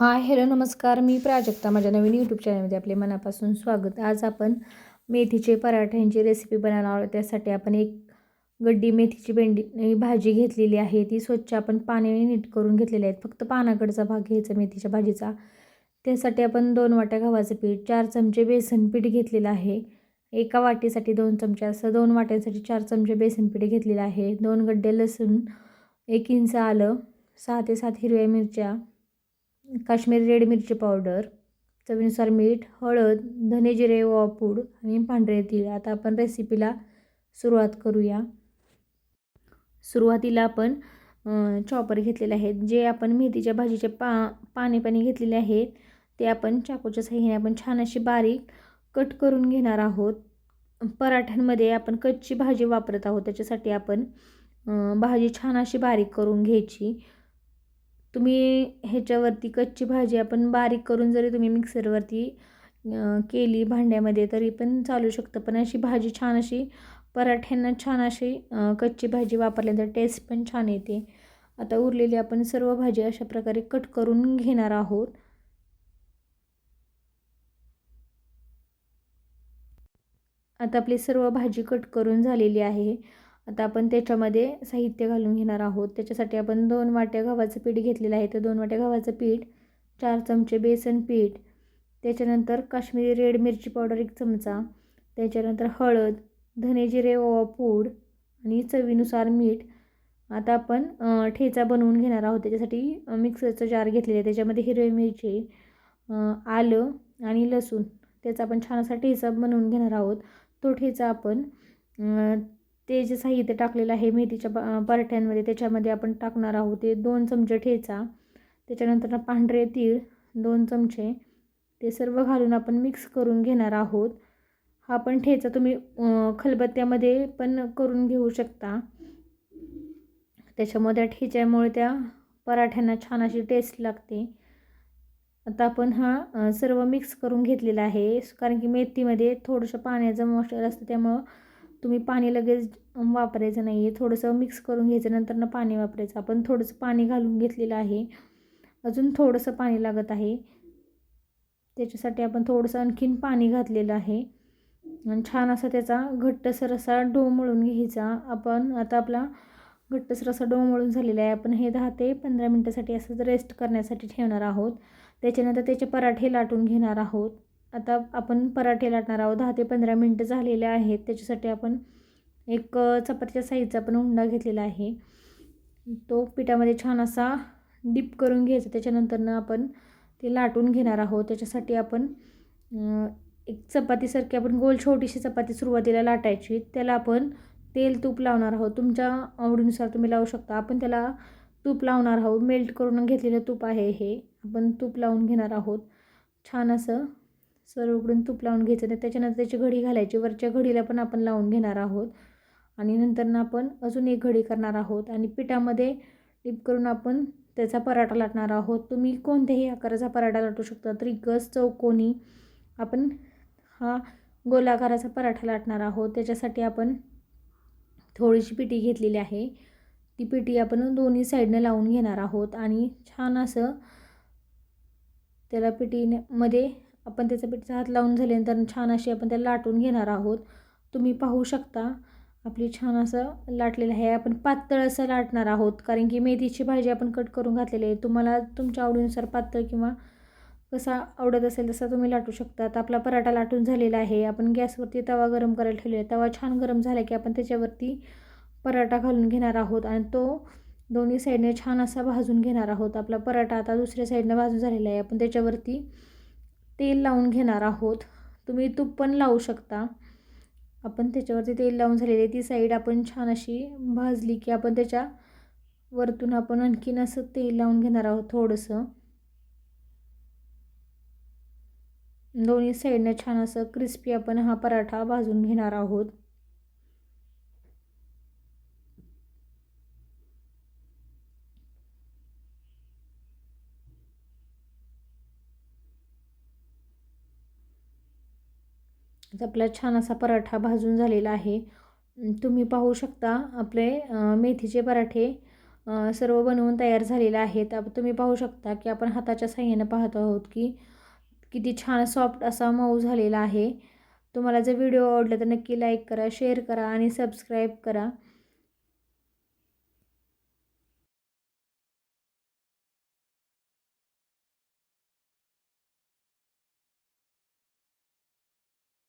Hi hello नमस्कार. मी प्राजक्ता. माझ्या नवीन YouTube चॅनलमध्ये आपले मनापासून स्वागत. आज आपण मेथीचे पराठ्यांची रेसिपी बनवणार आहोत. त्यासाठी आपण एक गड्डी मेथीची भेंडी भाजी घेतलेली आहे. ती स्वच्छ आपण पाण्याने नीट करून घेतलेली आहेत फक्त पानाकडचा भाग घ्यायचा मेथीच्या भाजीचा. त्यासाठी आपण दोन वाट्या गव्हाचं पीठ चार चमचे बेसन पीठ घेतलेलं आहे. एका वाटीसाठी दोन चमचे असं दोन वाट्यांसाठी चार चमचे बेसन पीठ घेतलेलं आहे. दोन गड्डे लसूण एक इंच आलं सहा ते सात हिरव्या मिरच्या काश्मीरी रेड मिरची पावडर चवीनुसार मीठ हळद धने जिरे वापूड आणि पांढरे तीळ. आता आपण रेसिपीला सुरुवात करूया. सुरुवातीला आपण चॉपर घेतलेले आहेत. जे आपण मेथीच्या भाजीचे पा पाणी पाणी घेतलेले आहेत ते आपण चाकूच्या साह्याने आपण छान अशी बारीक कट करून घेणार आहोत. पराठ्यांमध्ये आपण कच्ची भाजी वापरत आहोत. त्याच्यासाठी आपण भाजी छान अशी बारीक करून घ्यायची. तुम्ही ह्याच्यावरती कच्ची भाजी आपण बारीक करून जरी तुम्ही मिक्सरवरती केली भांड्यामध्ये तरी पण चालू शकतं. पण अशी भाजी छान अशी पराठ्यांना छान अशी कच्ची भाजी वापरल्यानंतर टेस्ट पण छान येते. आता उरलेली आपण सर्व भाजी अशा प्रकारे कट करून घेणार आहोत. आता आपली सर्व भाजी कट करून झालेली आहे. आता आपण त्याच्यामध्ये साहित्य घालून घेणार आहोत. त्याच्यासाठी आपण दोन वाट्या गव्हाचं पीठ घेतलेलं आहे. तर दोन वाट्या गव्हाचं पीठ चार चमचे बेसन पीठ त्याच्यानंतर काश्मीरी रेड मिरची पावडर एक चमचा त्याच्यानंतर हळद धने जिरे ओवा पूड आणि चवीनुसार मीठ. आता आपण ठेचा बनवून घेणार आहोत. त्याच्यासाठी मिक्सरचं जार घेतलेलं आहे. त्याच्यामध्ये हिरवे मिरची आलं आणि लसूण. त्याचा आपण छान असा ठेचा बनवून घेणार आहोत. तो ठेचा आपण ते जे साहित्य टाकलेलं आहे मेथीच्या पराठ्यांमध्ये त्याच्यामध्ये आपण टाकणार आहोत ते दोन चमचे ठेचा त्याच्यानंतर पांढरे तीळ दोन चमचे ते सर्व घालून आपण मिक्स करून घेणार आहोत. हा पण ठेचा तुम्ही खलबत्त्यामध्ये पण करून घेऊ शकता. त्याच्यामध्ये ठेच्यामुळे त्या पराठ्यांना छान अशी टेस्ट लागते. आता आपण हा सर्व मिक्स करून घेतलेला आहे कारण की मेथीमध्ये थोडंसं पाण्याचं मॉइश्चर असतं त्यामुळं तुम्ही पाणी लगेच वापरायचं नाही आहे थोडंसं मिक्स करून घ्यायचं नंतर ना पाणी वापरायचं. आपण थोडंसं पाणी घालून घेतलेलं आहे. अजून थोडंसं पाणी लागत आहे. त्याच्यासाठी आपण थोडंसं आणखीन पाणी घातलेलं आहे. आणि छान असा त्याचा घट्टसर असा डो मळून घ्यायचा. आपण आता आपला घट्टसर असा डो मळून झालेला आहे. आपण हे दहा ते पंधरा मिनटासाठी असं रेस्ट करण्यासाठी ठेवणार आहोत. त्याच्यानंतर त्याचे पराठे लाटून घेणार आहोत. आता आपण पराठे लाटणार आहोत. दहा ते पंधरा मिनटं झालेले आहेत. त्याच्यासाठी आपण एक चपातीच्या साईजचा पण हुंडा घेतलेला आहे. तो पिठामध्ये छान असा डीप करून घ्यायचा. त्याच्यानंतरनं आपण ते लाटून घेणार आहोत. त्याच्यासाठी आपण एक चपातीसारखी आपण गोल छोटीशी चपाती सुरुवातीला लाटायची. त्याला आपण तेल तूप लावणार आहोत. तुमच्या आवडीनुसार तुम्ही लावू शकता. आपण त्याला तूप लावणार आहोत. मेल्ट करून घेतलेलं तूप आहे हे. आपण तूप लावून घेणार आहोत. छान असं सर्व उघडून तूप लावून घ्यायचं तर त्याच्यानंतर त्याची घडी घालायची. वरच्या घडीला पण आपण लावून घेणार आहोत. आणि नंतर आपण अजून एक घडी करणार आहोत आणि पिठामध्ये डिप करून आपण त्याचा पराठा लाटणार आहोत. तुम्ही कोणत्याही आकाराचा पराठा लाटू शकता. त्रिकस चौकोनी आपण हा गोलाकाराचा पराठा लाटणार आहोत. त्याच्यासाठी आपण थोडीशी पिठी घेतलेली आहे. ती पिठी आपण दोन्ही साईडनं लावून घेणार आहोत आणि छान असं त्याला पिठीमध्ये आपण त्याचं पिठचा हात लावून झाल्यानंतर छान अशी आपण त्याला लाटून घेणार आहोत. तुम्ही पाहू शकता आपली छान असं लाटलेलं आहे. आपण पातळ असं लाटणार आहोत कारण की मेथीची भाजी आपण कट करून घातलेली आहे. तुम्हाला तुमच्या आवडीनुसार पातळ किंवा कसा आवडत असेल तसा तुम्ही लाटू शकता. आपला पराठा लाटून झालेला आहे. आपण गॅसवरती तवा गरम करायला ठेवलेला आहे. तवा छान गरम झाला की आपण त्याच्यावरती पराठा घालून घेणार आहोत आणि तो दोन्ही साईडने छान असा भाजून घेणार आहोत. आपला पराठा आता दुसऱ्या साईडनं भाजून झालेला आहे. आपण त्याच्यावरती तेल लावून घेणार आहोत. तुम्ही तूप पण लावू शकता. आपण त्याच्यावरती तेल लावून झालेले ती साईड आपण छान अशी भाजली की आपण त्याच्या वरतून आपण आणखीन असं तेल लावून घेणार आहोत थोडंसं. दोन्ही साईडनं छान असं क्रिस्पी आपण हा पराठा भाजून घेणार आहोत. आपला छान असा पराठा भाजून झालेला आहे. तुम्ही पाहू शकता आपले मेथीचे पराठे सर्व बनवून तयार झालेले आहेत. तुम्ही पाहू शकता की आपण हाताच्या साह्यानं पाहतो आहोत की किती छान सॉफ्ट असा मऊ झालेला आहे. तुम्हाला जर व्हिडिओ आवडला तर नक्की लाईक करा शेअर करा आणि सबस्क्राईब करा.